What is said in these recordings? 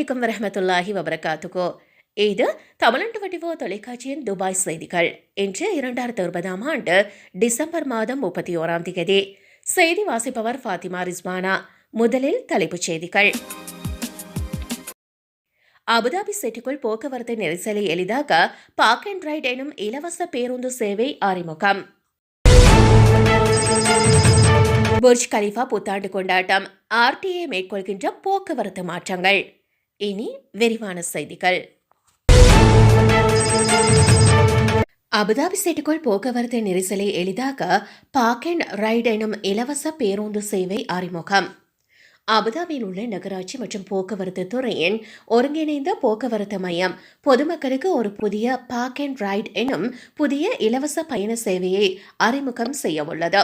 அலைக்கும் வரமத்துல்லாஹி வபரகாத்துகோ இது தமிழண்டு வடிவோ தொலைக்காட்சியின் துபாய் செய்திகள். இன்று இரண்டாயிரத்தி இருபதாம் ஆண்டு டிசம்பர் மாதம் முப்பத்தி ஓராம் தேதி. செய்தி வாசிப்பவர் ஃபாத்திமா ரிஸ்வானா. முதலில் தலைப்புச் செய்திகள். அபுதாபி சிட்டிக்குள் போக்குவரத்து நெரிசலை எளிதாக்க பார்க் அண்ட் ரைட் எனும் இலவச பேருந்து சேவை அறிமுகம். புர்ஜ் கலிஃபா புத்தாண்டு கொண்டாட்டம். ஆர்டிஏ மேற்கொள்கின்ற போக்குவரத்து மாற்றங்கள். இனி விரிவான செய்திகள். அபுதாபி சிட்டிக்குள் போக்குவரத்து நெரிசலை எளிதாக்க பார்க் அண்ட் ரைட் எனும் இலவச பேருந்து சேவை அறிமுகம். அபுதாபியில் உள்ள நகராட்சி மற்றும் போக்குவரத்து துறையின் ஒருங்கிணைந்த போக்குவரத்து மையம் பொதுமக்களுக்கு ஒரு புதிய பாக் அண்ட் ரைட் எனும் புதிய இலவச பயண சேவையை அறிமுகம் செய்ய உள்ளது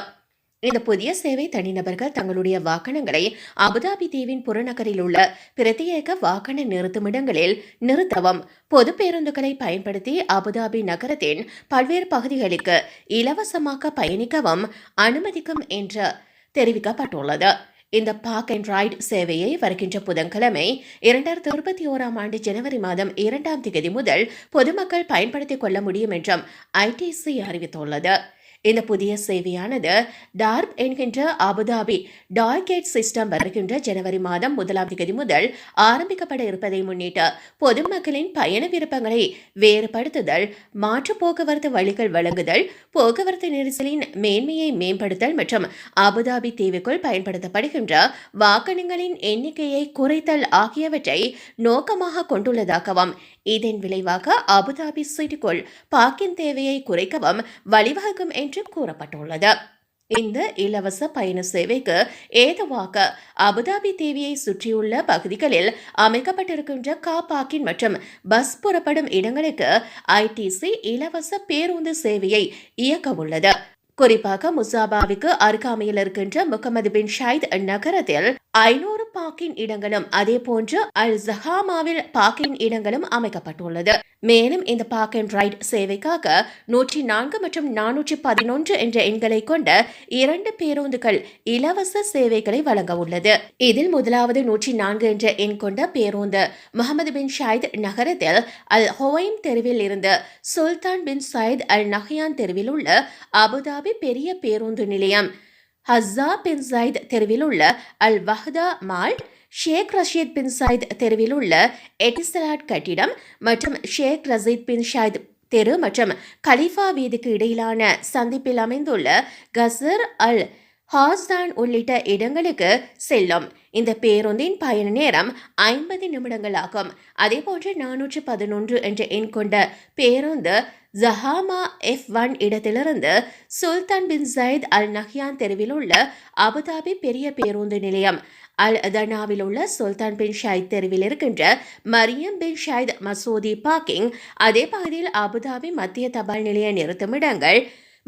இந்த புதிய சேவை தனிநபர்கள் தங்களுடைய வாகனங்களை அபுதாபி தீவின் புறநகரில் உள்ள பிரத்யேக வாகன நிறுத்துமிடங்களில் நிறுத்தவும் பொது பேருந்துகளை பயன்படுத்தி அபுதாபி நகரத்தின் பல்வேறு பகுதிகளுக்கு இலவசமாக பயணிக்கவும் அனுமதிக்கும் என்று தெரிவிக்கப்பட்டுள்ளது. இந்த பார்க் அண்ட் ரைட் சேவையை வருகின்ற புதன்கிழமை இரண்டாயிரத்தி இருபத்தி ஓராம் ஆண்டு ஜனவரி மாதம் இரண்டாம் தேதி முதல் பொதுமக்கள் பயன்படுத்திக் கொள்ள முடியும் என்றும் ஐடிசி அறிவித்துள்ளது. இந்த புதிய சேவையானது டார்ப் என்கின்ற Abu Dhabi toll gate system வருகின்ற ஜனவரி மாதம் முதலாம் தேதி முதல் ஆரம்பிக்கப்பட இருப்பதை முன்னிட்டு பொதுமக்களின் பயண விருப்பங்களை வேறுபடுத்துதல் மாற்று போக்குவரத்து வழிகள் வழங்குதல் போக்குவரத்து நெரிசலின் மேன்மையை மேம்படுத்தல் மற்றும் அபுதாபி தீவுக்குள் பயன்படுத்தப்படுகின்ற வாகனங்களின் எண்ணிக்கையை குறைத்தல் ஆகியவற்றை நோக்கமாக கொண்டுள்ளதாகவும் இதன் விளைவாக அபுதாபி சிட்டிக்குள் பாக்கின் தேவையை குறைக்கவும் வழிவகுக்கும் என்று கூறப்பட்டுள்ளது. இந்த இலவச பயண சேவைக்கு ஏதுவாக அபுதாபி தேவியை சுற்றியுள்ள பகுதிகளில் அமைக்கப்பட்டிருக்கின்ற கா பார்க்கிங் மற்றும் பஸ் புறப்படும் இடங்களுக்கு ஐடிசி இலவச பேருந்து சேவையை இயக்க உள்ளது. குறிப்பாக முசாபாவுக்கு அருகாமையில் இருக்கின்ற முகமது பின் ஷாயித் நகரத்தில் ஐநூறு பார்க்கிங் இடங்களும் அதே போன்று அல் ஜஹாமாவில் பார்க்கிங் இடங்களும் அமைக்கப்பட்டுள்ளது. மேலும் இந்த பார்க் அண்ட் ரைட் சேவைக்காக நூற்றி நான்கு மற்றும் நானூற்றி பதினொன்று என்ற எண்களை கொண்ட இரண்டு பேருந்துகள் இலவச சேவைகளை வழங்க உள்ளது. இதில் முதலாவது நூற்றி நான்கு என்ற எண் கொண்ட பேருந்து முகமது பின் ஷாயித் நகரத்தில் அல் ஹொவைம் தெருவில் இருந்து சுல்தான் பின் சயத் அல் நஹியான் தெருவில் உள்ள அபுதாபி பெரிய பேருந்து நிலையம் ஹஸ்ஸா பின் சயித் தெருவில் உள்ள Al Wahda mall Sheikh Rashid bin Zayed தெருவில் உள்ள எட்டிசலாட் கட்டிடம் மற்றும் ஷேக் ரஷீத் பின் ஷாயித் தெரு மற்றும் கலிஃபா வீதிக்கு இடையிலான சந்திப்பில் அமைந்துள்ள கசர் அல் ஹாஸ்தான் உள்ளிட்ட இடங்களுக்கு செல்லும். இந்த பேருந்தின் பயண நேரம் ஐம்பது நிமிடங்கள் ஆகும் அதேபோன்று நானூற்று பதினொன்று என்ற எண் கொண்ட பேருந்து ஜஹாமா எஃப் ஒன் இடத்திலிருந்து சுல்தான் பின் சயித் அல் நஹ்யான் தெருவில் உள்ள அபுதாபி பெரிய பேருந்து நிலையம் அல் தனாவில் உள்ள சுல்தான் பின் ஷாயித் தெருவில் இருக்கின்ற மரியம் பின் ஷாயித் மசூதி பார்க்கிங். அதே பகுதியில் அபுதாபி மத்திய தபால் நிலைய நிறுத்துமிடங்கள்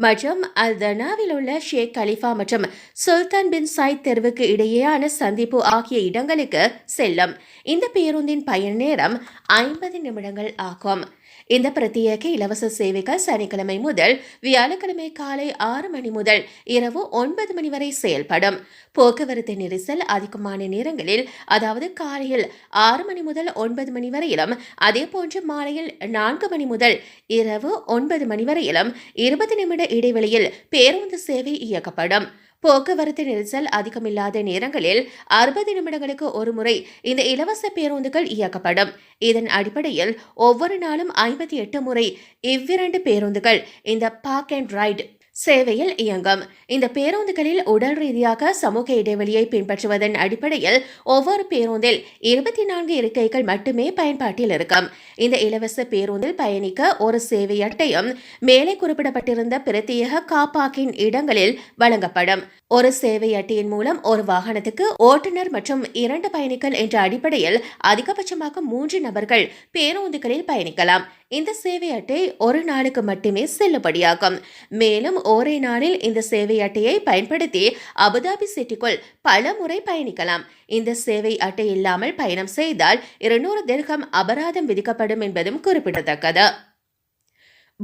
மற்றும் அல் தனாவில் உள்ள ஷேக் கலிஃபா மற்றும் சுல்தான் பின் சாயித் தெருவுக்கு இடையேயான சந்திப்பு ஆகிய இடங்களுக்கு செல்லும். இந்த பேருந்தின் பயண நேரம் ஐம்பது நிமிடங்கள் ஆகும். இந்த பிரத்யேக இலவச சேவைகள் சனிக்கிழமை முதல் வியாழக்கிழமை காலை ஆறு மணி முதல் இரவு ஒன்பது மணி வரை செயல்படும். போக்குவரத்து நெரிசல் அதிகமான நேரங்களில் அதாவது காலையில் ஆறு மணி முதல் ஒன்பது மணி வரையிலும் அதே போன்று மாலையில் நான்கு மணி முதல் இரவு ஒன்பது மணி வரையிலும் இருபது நிமிட இடைவெளியில் பேருந்து சேவை இயக்கப்படும். போக்குவரத்து நெரிசல் அதிகமில்லாத நேரங்களில் அறுபது நிமிடங்களுக்கு ஒரு முறை இந்த இலவச பேருந்துகள் இயக்கப்படும். இதன் அடிப்படையில் ஒவ்வொரு நாளும் ஐம்பத்தி எட்டு முறை இவ்விரண்டு பேருந்துகள் இந்த பார்க் அண்ட் ரைட் சேவையில் இயங்கும். இந்த பேருந்துகளில் உடல் ரீதியாக சமூக இடைவெளியை பின்பற்றுவதன் அடிப்படையில் ஒவ்வொரு பேருந்தில் இருபத்தி நான்கு இருக்கைகள் மட்டுமே பயன்பாட்டில் இருக்கும். இந்த இலவச பேருந்தில் பயணிக்க ஒரு சேவை அட்டையும் மேலே குறிப்பிடப்பட்டிருந்த பிரத்யேக காப்பாக்கின் இடங்களில் வழங்கப்படும். ஒரு சேவை அட்டையின் மூலம் ஒரு வாகனத்துக்கு ஓட்டுநர் மற்றும் இரண்டு பயணிகள் என்ற அடிப்படையில் அதிகபட்சமாக மூன்று நபர்கள் பேருந்துகளில் பயணிக்கலாம். இந்த சேவை அட்டை ஒரு நாளுக்கு மட்டுமே செல்லுபடியாகும். மேலும் ஒரே நாளில் இந்த சேவை அட்டையை பயன்படுத்தி அபுதாபி சிட்டிக்குள் பல முறை பயணிக்கலாம். இந்த சேவை அட்டை இல்லாமல் பயணம் செய்தால் இருநூறு திர்கம் அபராதம் விதிக்கப்படும் என்பதும் குறிப்பிடத்தக்கது.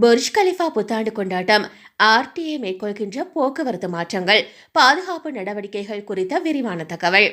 புர்ஜ் கலிஃபா புத்தாண்டு கொண்டாட்டம் ஆர்டிஏ மேற்கொள்கின்ற போக்குவரத்து மாற்றங்கள் பாதுகாப்பு நடவடிக்கைகள் குறித்த விரிவான தகவல்.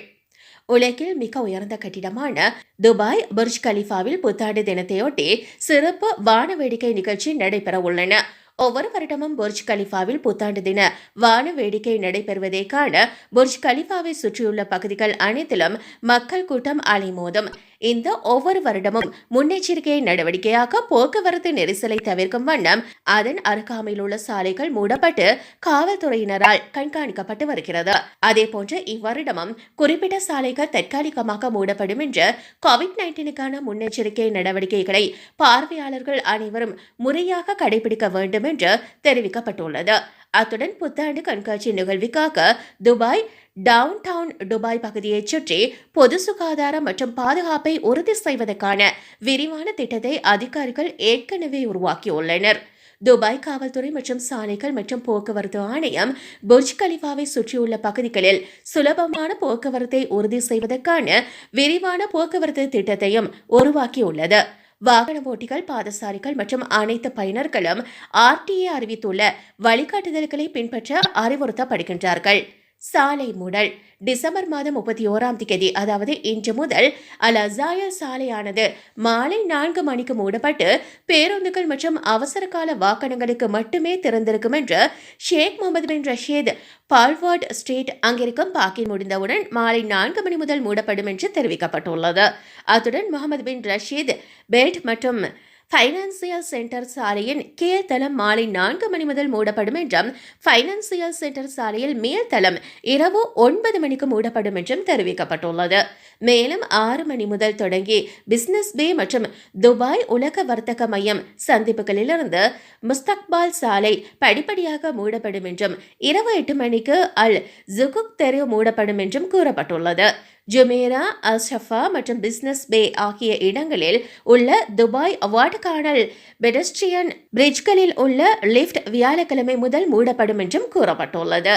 உலகில் மிக உயர்ந்த கட்டிடமான துபாய் புர்ஜ் கலிஃபாவில் புத்தாண்டு தினத்தையொட்டி சிறப்பு வான வேடிக்கை நிகழ்ச்சி நடைபெற உள்ளன ஒவ்வொரு வருடமும் புர்ஜ் கலிஃபாவில் புத்தாண்டு தின வான வேடிக்கை நடைபெறுவதை காண புர்ஜ் கலிஃபாவை சுற்றியுள்ள பகுதிகள் அனைத்திலும் மக்கள் கூட்டம் அலைமோதும் இந்த ஒவ்வொரு வருடமும் முன்னெச்சரிக்கை நடவடிக்கையாக போக்குவரத்து நெரிசலை தவிர்க்கும் வண்ணம் அதன் அருகாமையில் உள்ள சாலைகள் மூடப்பட்டு காவல்துறையினரால் கண்காணிக்கப்பட்டு வருகிறது. அதேபோன்று இவ்வருடமும் குறிப்பிட்ட சாலைகள் தற்காலிகமாக மூடப்படும் என்று கோவிட் நைன்டீனுக்கான முன்னெச்சரிக்கை நடவடிக்கைகளை பார்வையாளர்கள் அனைவரும் முறையாக கடைபிடிக்க வேண்டும் என்று தெரிவிக்கப்பட்டுள்ளது. அத்துடன் புத்தாண்டு கண்காட்சி நிகழ்விற்காக துபாய் டவுன் டவுன் துபாய் பகுதியைச் சுற்றி பொது சுகாதாரம் மற்றும் பாதுகாப்பை உறுதி செய்வதற்கான விரிவான திட்டத்தை அதிகாரிகள் ஏற்கனவே உருவாக்கியுள்ளனர். துபாய் காவல்துறை மற்றும் சாலைகள் மற்றும் போக்குவரத்து ஆணையம் புர்ஜ் கலிஃபாவை சுற்றியுள்ள பகுதிகளில் சுலபமான போக்குவரத்தை உறுதி செய்வதற்கான விரிவான போக்குவரத்து திட்டத்தையும் உருவாக்கியுள்ளது. வாகன ஓட்டிகள் பாதசாரிகள் மற்றும் அனைத்து பயனர்களும் ஆர்டிஏ அறிவித்துள்ள வழிகாட்டுதல்களை பின்பற்ற அறிவுறுத்தப்படுகின்றார்கள். சாலை மூடல். டிசம்பர் மாதம் முப்பத்தி ஓராம் தேதி அதாவது இன்று முதல் அல் அசாயா சாலையானது மாலை நான்கு மணிக்கு மூடப்பட்டு பேருந்துகள் மற்றும் அவசர கால வாகனங்களுக்கு மட்டுமே திறந்திருக்கும் என்று Sheikh Mohammed bin Rashid boulevard street அங்கிருக்கும் பாக்கி முடிந்தவுடன் மாலை நான்கு மணி முதல் மூடப்படும் என்று தெரிவிக்கப்பட்டுள்ளது. அத்துடன் முகமது பின் ரஷீத் பெல்ட் மற்றும் ஃபைனான்சியல் சென்டர் சாலையின் கீழ்த்தளம் மாலை நான்கு மணி முதல் மூடப்படும் என்றும் ஃபைனான்சியல் சென்டர் சாலையில் மேல்தளம் இரவு ஒன்பது மணிக்கு மூடப்படும் என்றும் தெரிவிக்கப்பட்டுள்ளது. மேலும் ஆறு மணி முதல் தொடங்கி பிசினஸ் பே மற்றும் துபாய் உலக வர்த்தக மையம் சந்திப்புகளிலிருந்து முஸ்தக்பால் சாலை படிப்படியாக மூடப்படும் என்றும் இரவு எட்டு மணிக்கு அல் ஜுகுக் தெரு மூடப்படும் என்றும் கூறப்பட்டுள்ளது. ஜுமேரா அல் ஷஃபா மற்றும் பிஸ்னஸ் பே ஆகிய இடங்களில் உள்ள துபாய் வாட்டர்கானல் பெடஸ்ட்ரியன் பிரிட்ஜ்களில் உள்ள லிஃப்ட் வியாழக்கிழமை முதல் மூடப்படும் என்றும் கூறப்பட்டுள்ளது.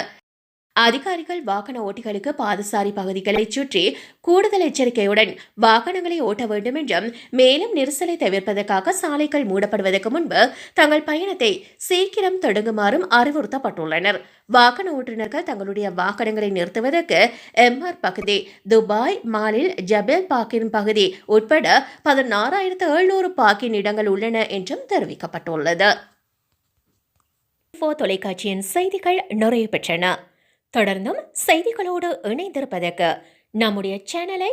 அதிகாரிகள் வாகன ஓட்டிகளுக்கு பாதசாரி பகுதிகளைச் சுற்றி கூடுதல் எச்சரிக்கையுடன் வாகனங்களை ஓட்ட வேண்டும் என்றும் மேலும் நெரிசலை தவிர்ப்பதற்காக சாலைகள் மூடப்படுவதற்கு முன்பு தங்கள் பயணத்தை சீக்கிரம் தொடங்குமாறும் அறிவுறுத்தப்பட்டுள்ளனர். வாகன ஓட்டுநர்கள் தங்களுடைய வாகனங்களை நிறுத்துவதற்கு எம்ஆர் பகுதி துபாய் மாலில் ஜபேல் பாக்கின் பகுதி உட்பட பதினாறாயிரத்து எழுநூறு பாக்கின் இடங்கள் உள்ளன என்றும் தெரிவிக்கப்பட்டுள்ளது. தொலைக்காட்சியின் செய்திகள் நிறைவு பெற்றன. தொடர்ந்தும் செய்திகளோடு இணைந்திருப்பதற்கு நம்முடைய சேனலை